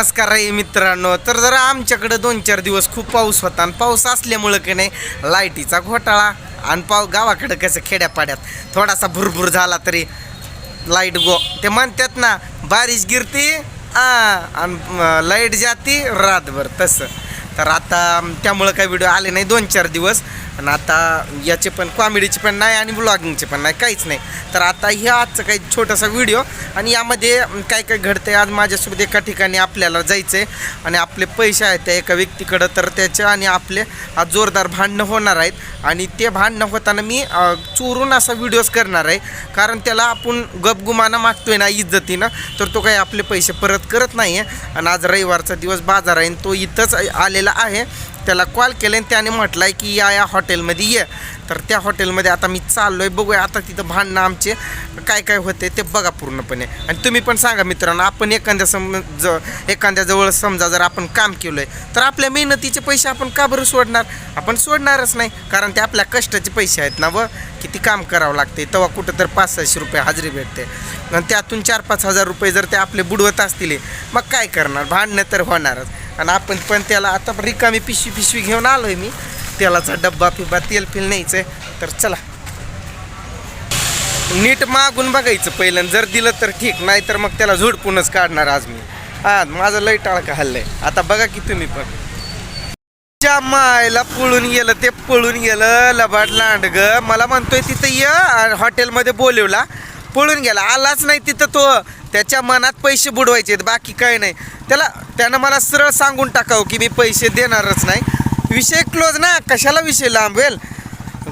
नमस्कार रे मित्रांनो. तर जरा आमच्याकडं दोन चार दिवस खूप पाऊस होता आणि पाऊस असल्यामुळं की नाही लाईटीचा घोटाळा आणि पाव गावाकडं कसं खेड्यापाड्यात थोडासा भुरभुर झाला तरी लाइट गो ते म्हणतात ना बारिश गिरती आ आणि लाइट जाती रातभर तसं. तर आता त्यामुळं काही व्हिडिओ आले नाही दोन चार दिवस. आणि आता याचे पण कॉमेडीचे पण नाही आणि ब्लॉगिंगचे पण नाही काहीच नाही. तर आता हे आजचं काही छोटासा व्हिडिओ आणि यामध्ये काय काय घडतंय आज माझ्यासोबत एका ठिकाणी आपल्याला जायचं आहे आणि आपले पैसे आहेत त्या एका व्यक्तीकडं तर त्याचे आणि आपले आज जोरदार भांडणं होणार आहेत. आणि ते भांडणं होताना मी चोरून असा व्हिडिओज करणार आहे. कारण त्याला आपण गपगुमानं मागतोय ना इज्जतीनं तर तो काही आपले पैसे परत करत नाही आहे आणि आज रविवारचा दिवस बाजार आहे आणि तो इथंच आलेला आहे. त्याला कॉल केले आणि त्याने म्हटलं आहे की या या हॉटेलमध्ये ये. तर त्या हॉटेलमध्ये आता मी चाललो आहे बघूया आता तिथं भांडणं आमचे काय काय होते ते बघा पूर्णपणे. आणि तुम्ही पण सांगा मित्रांनो आपण एखाद्या सम ज एखाद्याजवळ समजा जर आपण काम केलं आहे तर आपल्या मेहनतीचे पैसे आपण का बरं सोडणार? आपण सोडणारच नाही कारण ते आपल्या कष्टाचे पैसे आहेत ना व? किती काम करावं लागते तेव्हा कुठं तर पाच सहाशे रुपये हजेरी भेटते. आणि त्यातून चार पाच हजार रुपये जर ते आपले बुडवत असतील मग काय करणार? भांडणं तर होणारच. आणि आपण पण त्याला आता रिकामी पिशवी पिशवी घेऊन आलो आहे मी. तेलाचा डब्बा फिब्बा तेल फिल न्यायचं आहे तर चला. नीट मागून बघायचं पहिलं. जर दिलं तर ठीक नाही तर मग त्याला झुडपूनच काढणार आज मी. हा माझं लय टाळका हल्लंय. आता बघा की तुम्ही पण. ज्या मायला पळून गेलं ते पळून गेलं लबाड लांडग मला म्हणतोय तिथं ये हॉटेलमध्ये बोलवला. पळून गेला. आलाच नाही तिथं तो. त्याच्या मनात पैसे बुडवायचे बाकी काय नाही. त्याला त्यानं मला सरळ सांगून टाकावं की मी पैसे देणारच नाही. विषय क्लोज ना. कशाला विषय लांबवेल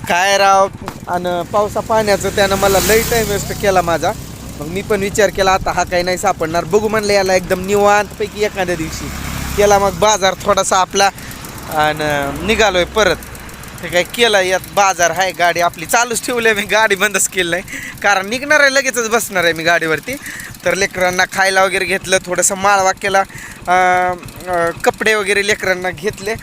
काय राव? आणि पावसा पाण्याचं त्यानं मला लई टाईम वेस्ट केला माझा. मग मी पण विचार केला आता हा काही नाही सापडणार. बघू म्हणलं याला एकदम निवांतपैकी एखाद्या दिवशी. केला मग बाजार थोडासा आपला. आणि निघालोय परत. ते काय केलं यात बाजार आहे गाडी आपली चालूच ठेवली मी गाडी बंदच केली नाही. कारण निघणार आहे लगेचच बसणार आहे मी गाडीवरती. तर लेकरांना खायला वगैरे घेतलं थोडंसं माळवा केला कपडे वगैरे लेकरांना घेतले.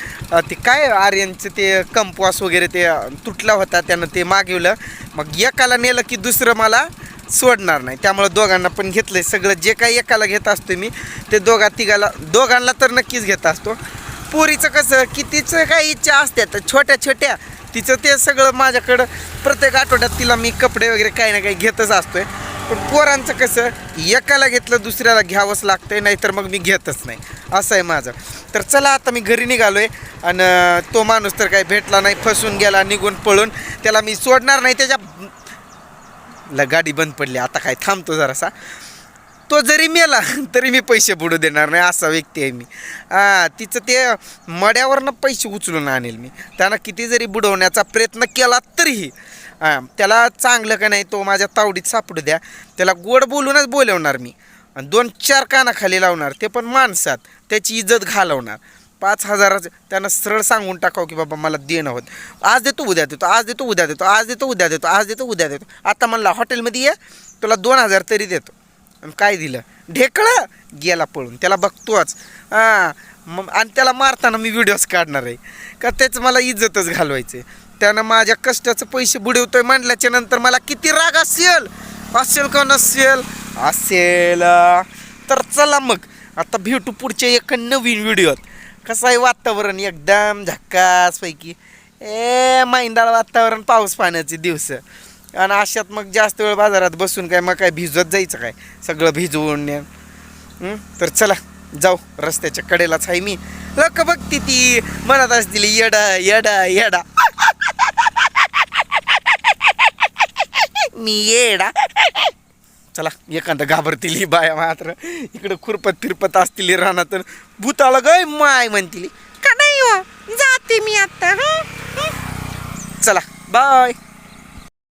ते काय आर्यनचं ते कंपवास वगैरे ते तुटला होता त्यानं ते मागवलं. मग एकाला नेलं की दुसरं मला सोडणार नाही. त्यामुळं दोघांना पण घेतलं सगळं जे काही एकाला घेत असतो मी ते दोघा तिघाला दोघांना तर नक्कीच घेत असतो. पोरीचं कसं की तिचं काही इच्छा असतात छोट्या छोट्या तिचं ते सगळं माझ्याकडं प्रत्येक आठवड्यात तिला मी कपडे वगैरे काही ना काही घेतच असतोय. पण पोरांचं कसं एकाला घेतलं दुसऱ्याला घ्यावंच लागतंय नाहीतर मग मी घेतच नाही. असं आहे माझं. तर चला आता मी घरी निघालो आहे आणि तो माणूस तर काही भेटला नाही फसून गेला निघून पळून त्याला मी सोडणार नाही त्याच्या ला गाडी बंद पडली आता काय थांबतो जरासा. तो जरी मेला तरी मी पैसे बुडू देणार नाही असा व्यक्ती आहे मी. हां तिचं ते मड्यावरनं पैसे उचलून आणेल मी. त्यानं किती जरी बुडवण्याचा प्रयत्न केला तरीही हां त्याला चांगलं का नाही तो माझ्या तावडीत सापडू द्या. त्याला गोड बोलूनच बोलवणार मी. आणि दोन चार कानाखाली लावणार ते पण माणसात त्याची इज्जत घालवणार. पाच हजाराचं त्यांना सरळ सांगून टाकावं की बाबा मला देणं होत. आज देतो उद्या देतो आज देतो उद्या देतो आज देतो उद्या देतो आज देतो उद्या देतो. आता म्हणला हॉटेलमध्ये ये तुला दोन हजार तरी देतो. काय दिलं? ढेकळं? गेला पळून. त्याला बघतोच. हां. मग आणि त्याला मारताना मी व्हिडिओज काढणार आहे. का त्याचं मला इज्जतच घालवायचं त्यानं माझ्या कष्टाचं पैसे बुडवतोय म्हणल्याच्या नंतर मला किती राग असेल? असेल का नसेल? असेल. तर चला मग. आता भेटू पुढच्या एका नवीन व्हिडिओत कसं आहे वातावरण? एकदम झक्कासपैकी ए मैंदाळ वातावरण पाऊस पाण्याचे दिवस. आणि अशात मग जास्त वेळ बाजारात बसून काय मग काय भिजवत जायचं काय? सगळं भिजवून न्या. तर चला जाऊ. रस्त्याच्या कडेलाच आहे मी. लक बघती ती. म्हणत असतील येडा येडा येडा. मी येडा. चला एखादं घाबरतील ही बाया मात्र. इकडं खुरपत फिरपत असतील रानात भूताला गय माय म्हणतील. का नाही हो? जाते मी आता चला बाय.